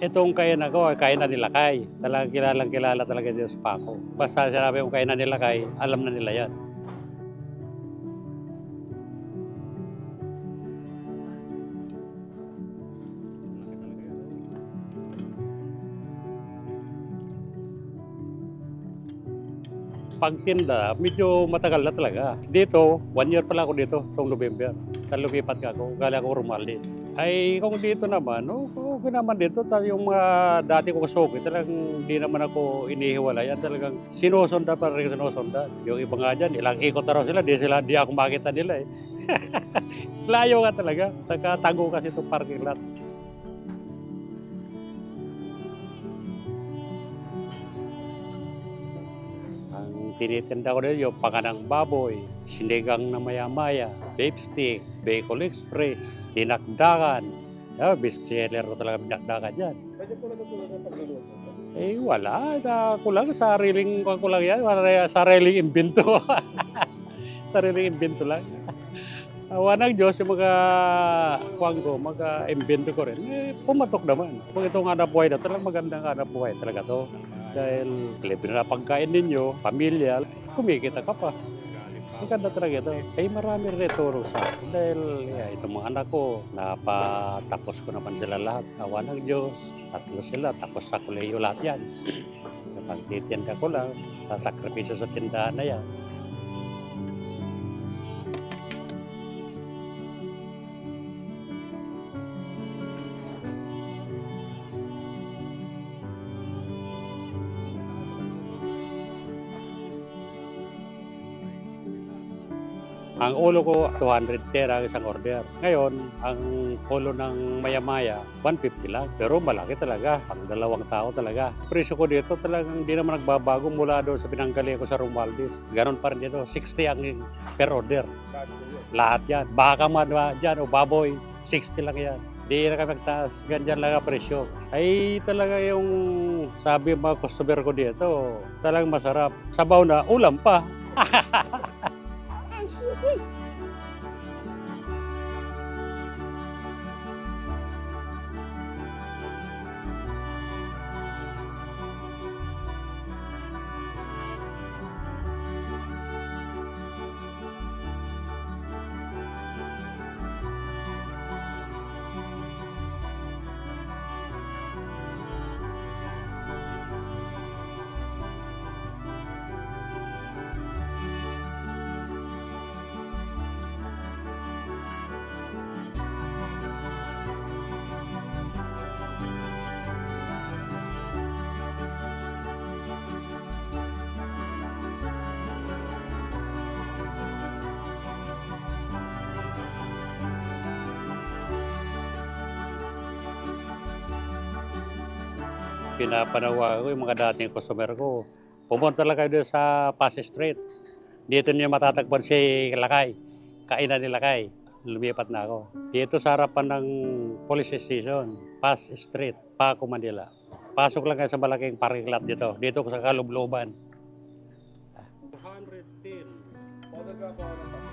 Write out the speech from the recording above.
Itong kainan ko, ay kainan nila Kay. Talagang kilalang kilala talaga dito sa Paco. Basta sinabi mo kainan nila Kay, alam na nila yan. Pagtinda, medyo matagal na talaga. Dito, one year pa lang ako dito, itong November. Lumipat ka ako, galing ako Romales. Ay, kung dito naman, no, okay naman dito. Yung mga dati kong suki, talagang hindi naman ako inihiwalayan. Talagang sinusunda pa rin sinusunda. Yung iba nga dyan, ilang ikot na sila, di, sila, di ako makita nila eh. Layo ka talaga. Saka tago kasi itong parking lot. Tinitinda ko dito, yung panganang baboy, sinigang na maya-maya, beef stick, bacon express, dinakdakan. Ah, best seller ko talaga dinakdakan dyan. Pwede po natutulog ang pagluluto. Eh, wala. Na, kulang, sariling, kulang yan. Wala, sariling imbento. sariling imbento lang. Awa ng Diyos, yung mga kuwang ko, mga imbento ko rin, eh, pumatok naman. Kung itong hanap buhay na, talagang magandang hanap buhay talaga to. Dahil libre na pagkain ninyo, pamilya, kumikita ka pa. Ang ganda talaga ito. Ay marami rin ituro sa akin. Dahil yeah, itong mga anak ko, napatapos ko naman sila lahat. Awa ng Diyos, tatlo sila, tapos sa kuleyo lahat yan. Kapag titinda ko lang, sasakripisyo sa tindahan na yan. Ang ulo ko, 200 tera ang isang order. Ngayon, ang ulo ng maya-maya, 150 lang. Pero malaki talaga, pang dalawang tao talaga. Presyo ko dito talagang hindi naman nagbabago mula doon sa pinanggali ko sa Romualdez. Ganon pa rin dito, 60 ang per order. Lahat yan. Baka man ba dyan o baboy, 60 lang yan. Di na kami nagtaas. Ganyan lang ang presyo. Ay talaga yung sabi ng mga customer ko dito, talagang masarap. Sabaw na, ulam pa. pinapanawa ko yung mga dating customer ko. Pumunta lang kayo doon sa Pass Street. Dito niyo matatagpuan si Lakay. Kainan ni Lakay. Lumipat na ako. Dito sa harapan ng police station, Pass Street, Paco, Manila. Pasok lang kayo sa malaking parking lot dito. Dito sa Kalubloban. 210. Order ka po ako ng